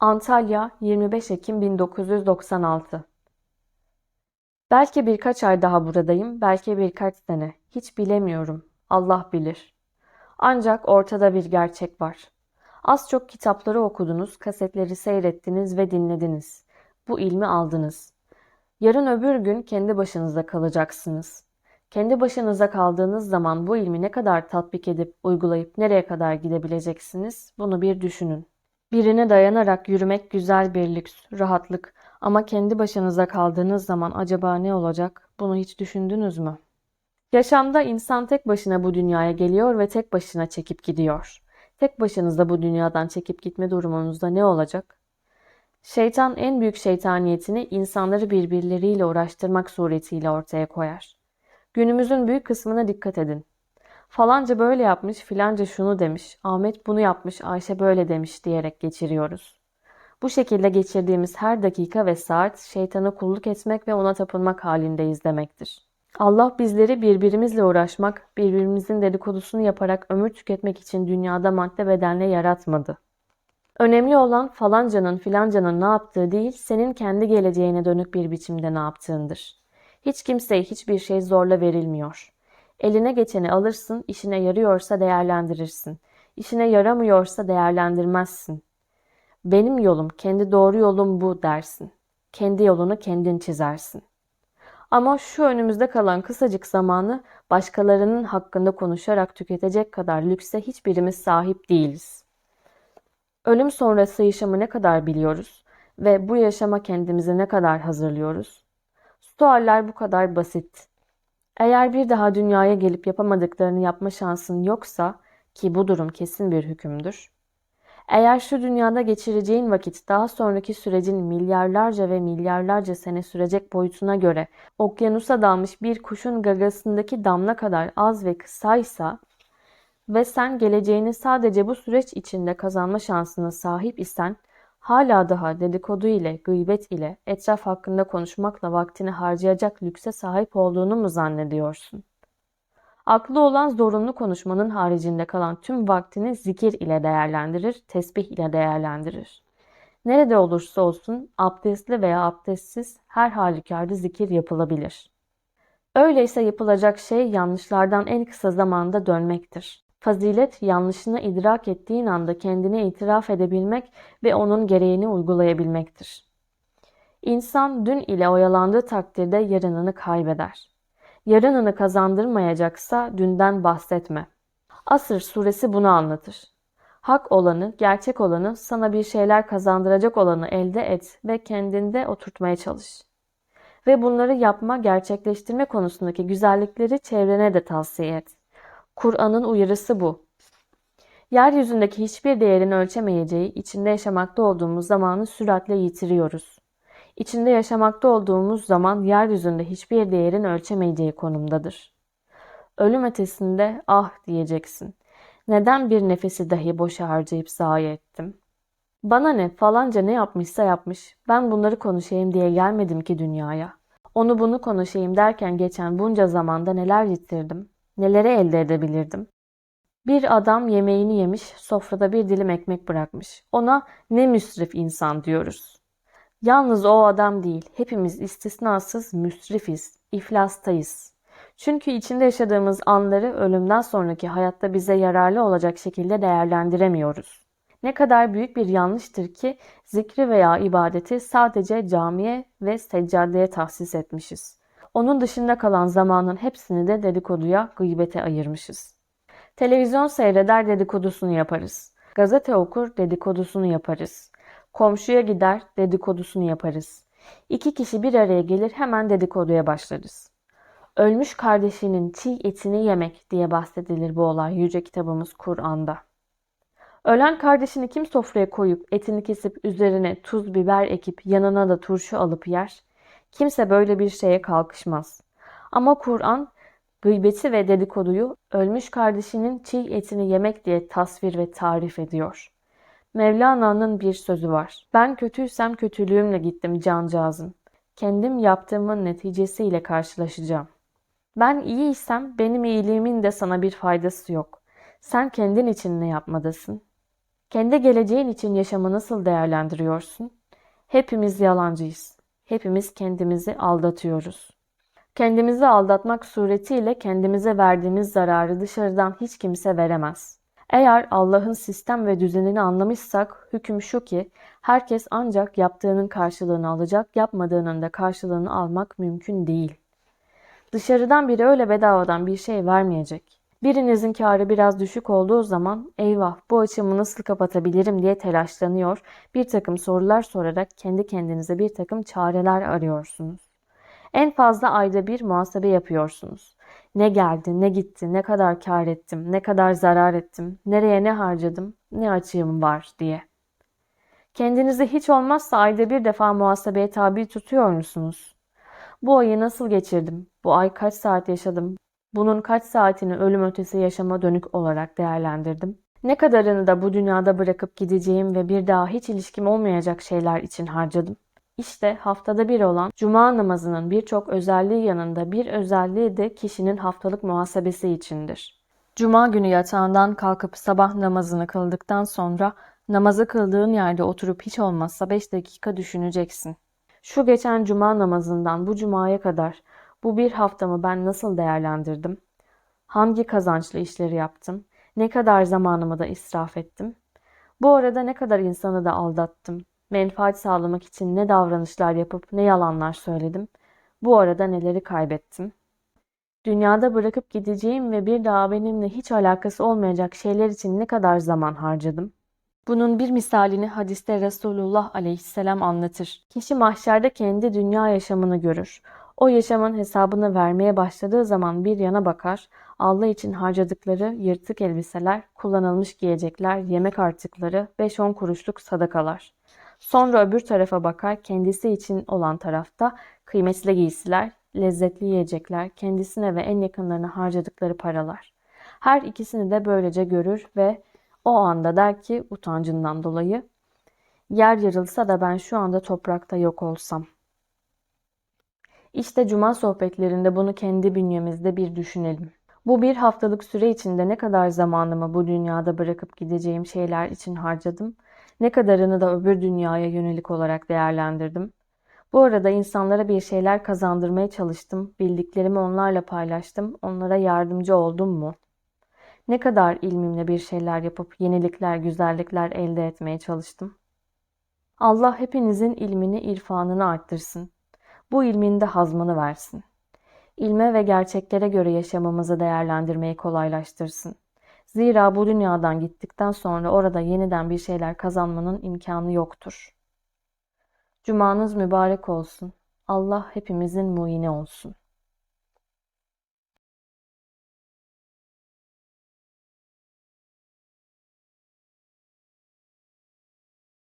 Antalya 25 Ekim 1996 Belki birkaç ay daha buradayım, belki birkaç sene. Hiç bilemiyorum. Allah bilir. Ancak ortada bir gerçek var. Az çok kitapları okudunuz, kasetleri seyrettiniz ve dinlediniz. Bu ilmi aldınız. Yarın öbür gün kendi başınıza kalacaksınız. Kendi başınıza kaldığınız zaman bu ilmi ne kadar tatbik edip uygulayıp nereye kadar gidebileceksiniz? Bunu bir düşünün. Birine dayanarak yürümek güzel bir lüks, rahatlık ama kendi başınıza kaldığınız zaman acaba ne olacak? Bunu hiç düşündünüz mü? Yaşamda insan tek başına bu dünyaya geliyor ve tek başına çekip gidiyor. Tek başınıza bu dünyadan çekip gitme durumunuzda ne olacak? Şeytan en büyük şeytaniyetini insanları birbirleriyle uğraştırmak suretiyle ortaya koyar. Günümüzün büyük kısmına dikkat edin. Falanca böyle yapmış, filanca şunu demiş, Ahmet bunu yapmış, Ayşe böyle demiş diyerek geçiriyoruz. Bu şekilde geçirdiğimiz her dakika ve saat şeytana kulluk etmek ve ona tapınmak halindeyiz demektir. Allah bizleri birbirimizle uğraşmak, birbirimizin dedikodusunu yaparak ömür tüketmek için dünyada madde bedenle yaratmadı. Önemli olan falancanın filancanın ne yaptığı değil, senin kendi geleceğine dönük bir biçimde ne yaptığındır. Hiç kimseye hiçbir şey zorla verilmiyor. Eline geçeni alırsın, işine yarıyorsa değerlendirirsin. İşine yaramıyorsa değerlendirmezsin. Benim yolum, kendi doğru yolum bu dersin. Kendi yolunu kendin çizersin. Ama şu önümüzde kalan kısacık zamanı başkalarının hakkında konuşarak tüketecek kadar lükse hiçbirimiz sahip değiliz. Ölüm sonrası yaşamı ne kadar biliyoruz ve bu yaşama kendimizi ne kadar hazırlıyoruz? Sualler bu kadar basit. Eğer bir daha dünyaya gelip yapamadıklarını yapma şansın yoksa ki bu durum kesin bir hükümdür. Eğer şu dünyada geçireceğin vakit daha sonraki sürecin milyarlarca ve milyarlarca sene sürecek boyutuna göre okyanusa dalmış bir kuşun gagasındaki damla kadar az ve kısaysa ve sen geleceğini sadece bu süreç içinde kazanma şansına sahip isen hala daha dedikodu ile, gıybet ile, etraf hakkında konuşmakla vaktini harcayacak lükse sahip olduğunu mu zannediyorsun? Aklı olan zorunlu konuşmanın haricinde kalan tüm vaktini zikir ile değerlendirir, tesbih ile değerlendirir. Nerede olursa olsun abdestli veya abdestsiz her halükarda zikir yapılabilir. Öyleyse yapılacak şey yanlışlardan en kısa zamanda dönmektir. Fazilet yanlışını idrak ettiğin anda kendine itiraf edebilmek ve onun gereğini uygulayabilmektir. İnsan dün ile oyalandığı takdirde yarınını kaybeder. Yarınını kazandırmayacaksa dünden bahsetme. Asır suresi bunu anlatır. Hak olanı, gerçek olanı, sana bir şeyler kazandıracak olanı elde et ve kendinde oturtmaya çalış. Ve bunları yapma, gerçekleştirme konusundaki güzellikleri çevrene de tavsiye et. Kur'an'ın uyarısı bu. Yeryüzündeki hiçbir değerin ölçemeyeceği, içinde yaşamakta olduğumuz zamanı süratle yitiriyoruz. İçinde yaşamakta olduğumuz zaman yeryüzünde hiçbir değerin ölçemeyeceği konumdadır. Ölüm ötesinde ah diyeceksin. Neden bir nefesi dahi boşa harcayıp zayi ettim? Bana ne falanca ne yapmışsa yapmış. Ben bunları konuşayım diye gelmedim ki dünyaya. Onu bunu konuşayım derken geçen bunca zamanda neler yitirdim? Neleri elde edebilirdim? Bir adam yemeğini yemiş, sofrada bir dilim ekmek bırakmış. Ona ne müsrif insan diyoruz. Yalnız o adam değil, hepimiz istisnasız müsrifiz, iflastayız. Çünkü içinde yaşadığımız anları ölümden sonraki hayatta bize yararlı olacak şekilde değerlendiremiyoruz. Ne kadar büyük bir yanlıştır ki zikri veya ibadeti sadece camiye ve seccadeye tahsis etmişiz. Onun dışında kalan zamanın hepsini de dedikoduya, gıybete ayırmışız. Televizyon seyreder dedikodusunu yaparız. Gazete okur dedikodusunu yaparız. Komşuya gider dedikodusunu yaparız. İki kişi bir araya gelir hemen dedikoduya başlarız. Ölmüş kardeşinin çiğ etini yemek diye bahsedilir bu olay yüce kitabımız Kur'an'da. Ölen kardeşini kim sofraya koyup etini kesip üzerine tuz biber ekip yanına da turşu alıp yer? Kimse böyle bir şeye kalkışmaz. Ama Kur'an gıybeti ve dedikoduyu ölmüş kardeşinin çiğ etini yemek diye tasvir ve tarif ediyor. Mevlana'nın bir sözü var. Ben kötüysem kötülüğümle gittim cancağızım. Kendim yaptığımın neticesiyle karşılaşacağım. Ben iyiysem benim iyiliğimin de sana bir faydası yok. Sen kendin için ne yapmadasın? Kendi geleceğin için yaşamı nasıl değerlendiriyorsun? Hepimiz yalancıyız. Hepimiz kendimizi aldatıyoruz. Kendimizi aldatmak suretiyle kendimize verdiğimiz zararı dışarıdan hiç kimse veremez. Eğer Allah'ın sistem ve düzenini anlamışsak hüküm şu ki herkes ancak yaptığının karşılığını alacak, yapmadığının da karşılığını almak mümkün değil. Dışarıdan biri öyle bedavadan bir şey vermeyecek. Birinizin karı biraz düşük olduğu zaman eyvah bu açımı nasıl kapatabilirim diye telaşlanıyor, bir takım sorular sorarak kendi kendinize bir takım çareler arıyorsunuz. En fazla ayda bir muhasebe yapıyorsunuz. Ne geldi, ne gitti, ne kadar kar ettim, ne kadar zarar ettim, nereye ne harcadım, ne açığım var diye. Kendinizi hiç olmazsa ayda bir defa muhasebeye tabi tutuyor musunuz? Bu ayı nasıl geçirdim? Bu ay kaç saat yaşadım? Bunun kaç saatini ölüm ötesi yaşama dönük olarak değerlendirdim? Ne kadarını da bu dünyada bırakıp gideceğim ve bir daha hiç ilişkim olmayacak şeyler için harcadım? İşte haftada bir olan cuma namazının birçok özelliği yanında bir özelliği de kişinin haftalık muhasebesi içindir. Cuma günü yatağından kalkıp sabah namazını kıldıktan sonra namazı kıldığın yerde oturup hiç olmazsa 5 dakika düşüneceksin. Şu geçen cuma namazından bu cumaya kadar bu bir haftamı ben nasıl değerlendirdim? Hangi kazançlı işleri yaptım? Ne kadar zamanımı da israf ettim? Bu arada ne kadar insanı da aldattım? Menfaat sağlamak için ne davranışlar yapıp ne yalanlar söyledim? Bu arada neleri kaybettim? Dünyada bırakıp gideceğim ve bir daha benimle hiç alakası olmayacak şeyler için ne kadar zaman harcadım? Bunun bir misalini hadiste Resulullah aleyhisselam anlatır. Kişi mahşerde kendi dünya yaşamını görür. O yaşamın hesabını vermeye başladığı zaman bir yana bakar, Allah için harcadıkları yırtık elbiseler, kullanılmış giyecekler, yemek artıkları, 5-10 kuruşluk sadakalar. Sonra öbür tarafa bakar, kendisi için olan tarafta kıymetli giysiler, lezzetli yiyecekler, kendisine ve en yakınlarına harcadıkları paralar. Her ikisini de böylece görür ve o anda der ki utancından dolayı, yer yarılsa da ben şu anda toprakta yok olsam. İşte cuma sohbetlerinde bunu kendi bünyemizde bir düşünelim. Bu bir haftalık süre içinde ne kadar zamanımı bu dünyada bırakıp gideceğim şeyler için harcadım, ne kadarını da öbür dünyaya yönelik olarak değerlendirdim. Bu arada insanlara bir şeyler kazandırmaya çalıştım, bildiklerimi onlarla paylaştım, onlara yardımcı oldum mu? Ne kadar ilmimle bir şeyler yapıp yenilikler, güzellikler elde etmeye çalıştım? Allah hepinizin ilmini, irfanını arttırsın. Bu ilmin de hazmını versin. İlme ve gerçeklere göre yaşamamızı değerlendirmeyi kolaylaştırsın. Zira bu dünyadan gittikten sonra orada yeniden bir şeyler kazanmanın imkanı yoktur. Cumanız mübarek olsun. Allah hepimizin muine olsun.